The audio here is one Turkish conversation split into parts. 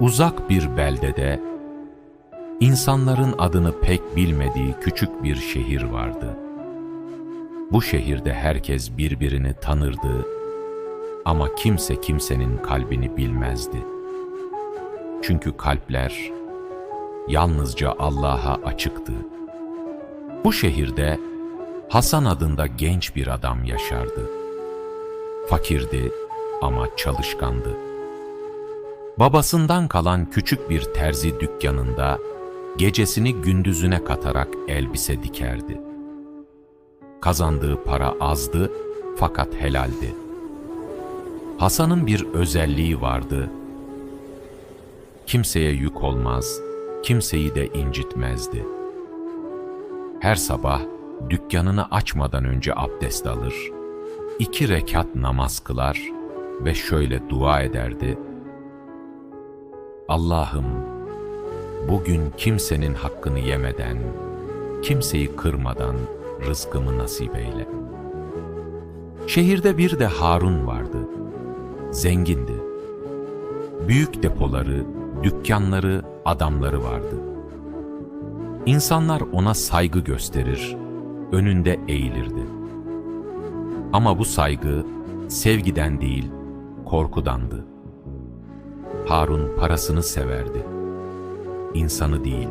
Uzak bir beldede, insanların adını pek bilmediği küçük bir şehir vardı. Bu şehirde herkes birbirini tanırdı ama kimse kimsenin kalbini bilmezdi. Çünkü kalpler yalnızca Allah'a açıktı. Bu şehirde Hasan adında genç bir adam yaşardı. Fakirdi ama çalışkandı. Babasından kalan küçük bir terzi dükkanında gecesini gündüzüne katarak elbise dikerdi. Kazandığı para azdı fakat helaldi. Hasan'ın bir özelliği vardı. Kimseye yük olmaz, kimseyi de incitmezdi. Her sabah dükkanını açmadan önce abdest alır, iki rekat namaz kılar ve şöyle dua ederdi. Allah'ım, bugün kimsenin hakkını yemeden, kimseyi kırmadan rızkımı nasip eyle. Şehirde bir de Harun vardı. Zengindi. Büyük depoları, dükkanları, adamları vardı. İnsanlar ona saygı gösterir, önünde eğilirdi. Ama bu saygı sevgiden değil, korkudandı. Harun parasını severdi. İnsanı değil.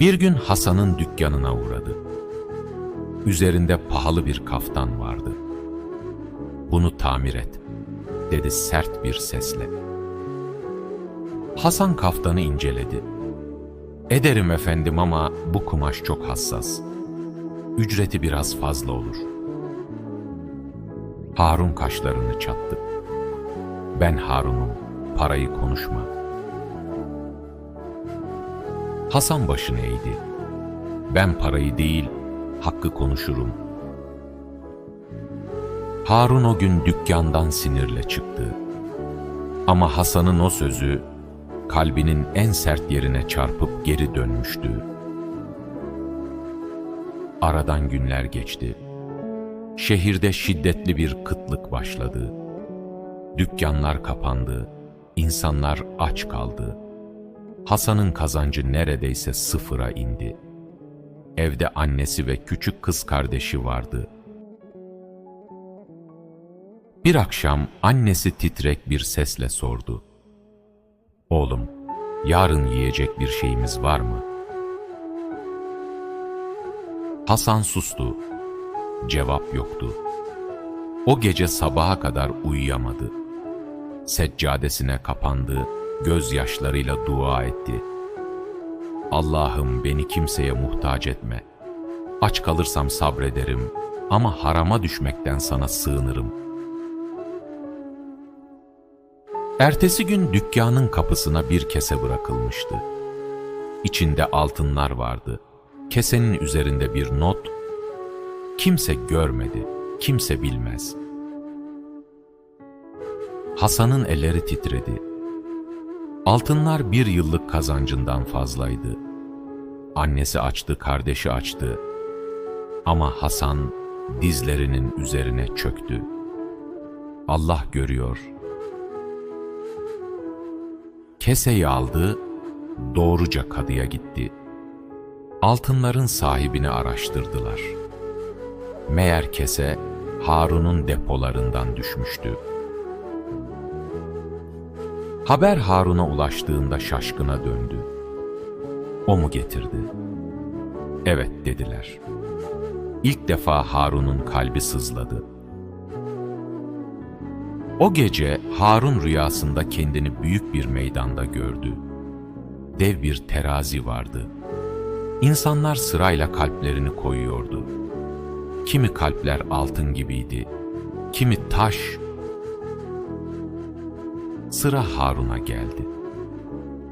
Bir gün Hasan'ın dükkanına uğradı. Üzerinde pahalı bir kaftan vardı. Bunu tamir et, dedi sert bir sesle. Hasan kaftanı inceledi. Ederim efendim ama bu kumaş çok hassas. Ücreti biraz fazla olur. Harun kaşlarını çattı. Ben Harun'um, parayı konuşma. Hasan başını eğdi. Ben parayı değil, hakkı konuşurum. Harun o gün dükkandan sinirle çıktı. Ama Hasan'ın o sözü kalbinin en sert yerine çarpıp geri dönmüştü. Aradan günler geçti. Şehirde şiddetli bir kıtlık başladı. Dükkanlar kapandı, insanlar aç kaldı. Hasan'ın kazancı neredeyse sıfıra indi. Evde annesi ve küçük kız kardeşi vardı. Bir akşam annesi titrek bir sesle sordu. Oğlum, yarın yiyecek bir şeyimiz var mı? Hasan sustu. Cevap yoktu. O gece sabaha kadar uyuyamadı. Seccadesine kapandı, gözyaşlarıyla dua etti. Allah'ım beni kimseye muhtaç etme. Aç kalırsam sabrederim ama harama düşmekten sana sığınırım. Ertesi gün dükkanın kapısına bir kese bırakılmıştı. İçinde altınlar vardı. Kesenin üzerinde bir not. Kimse görmedi, kimse bilmez. Hasan'ın elleri titredi. Altınlar bir yıllık kazancından fazlaydı. Annesi açtı, kardeşi açtı. Ama Hasan dizlerinin üzerine çöktü. Allah görüyor. Keseyi aldı, doğruca kadıya gitti. Altınların sahibini araştırdılar. Meğer kese Harun'un depolarından düşmüştü. Haber Harun'a ulaştığında şaşkına döndü. O mu getirdi? Evet dediler. İlk defa Harun'un kalbi sızladı. O gece Harun rüyasında kendini büyük bir meydanda gördü. Dev bir terazi vardı. İnsanlar sırayla kalplerini koyuyordu. Kimi kalpler altın gibiydi, kimi taş. Sıra Harun'a geldi.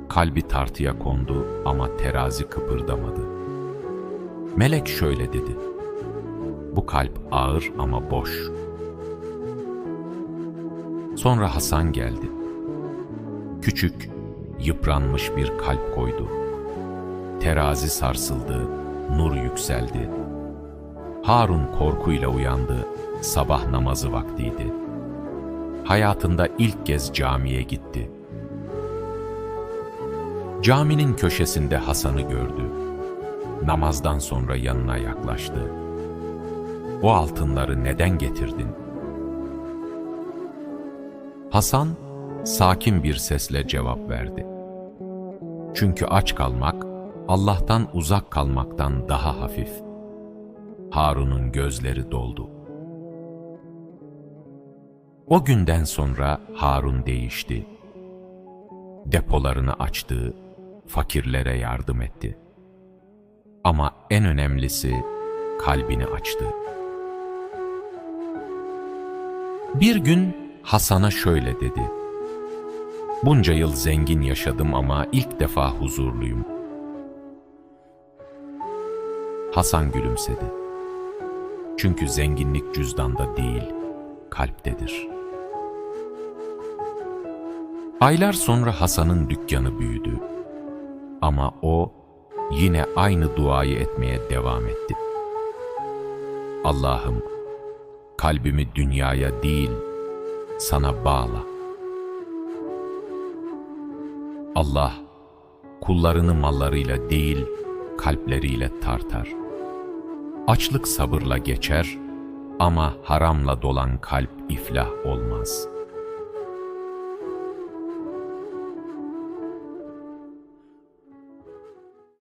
Kalbi tartıya kondu ama terazi kıpırdamadı. Melek şöyle dedi. Bu kalp ağır ama boş. Sonra Hasan geldi. Küçük, yıpranmış bir kalp koydu. Terazi sarsıldı, nur yükseldi. Harun korkuyla uyandı. Sabah namazı vaktiydi. Hayatında ilk kez camiye gitti. Caminin köşesinde Hasan'ı gördü. Namazdan sonra yanına yaklaştı. O altınları neden getirdin? Hasan sakin bir sesle cevap verdi. Çünkü aç kalmak Allah'tan uzak kalmaktan daha hafif. Harun'un gözleri doldu. O günden sonra Harun değişti. Depolarını açtı, fakirlere yardım etti. Ama en önemlisi kalbini açtı. Bir gün Hasan'a şöyle dedi. Bunca yıl zengin yaşadım ama ilk defa huzurluyum. Hasan gülümsedi. Çünkü zenginlik cüzdanda değil, kalptedir. Aylar sonra Hasan'ın dükkanı büyüdü. Ama o yine aynı duayı etmeye devam etti. Allah'ım, kalbimi dünyaya değil, sana bağla. Allah, kullarını mallarıyla değil, kalpleriyle tartar. Açlık sabırla geçer ama haramla dolan kalp iflah olmaz.''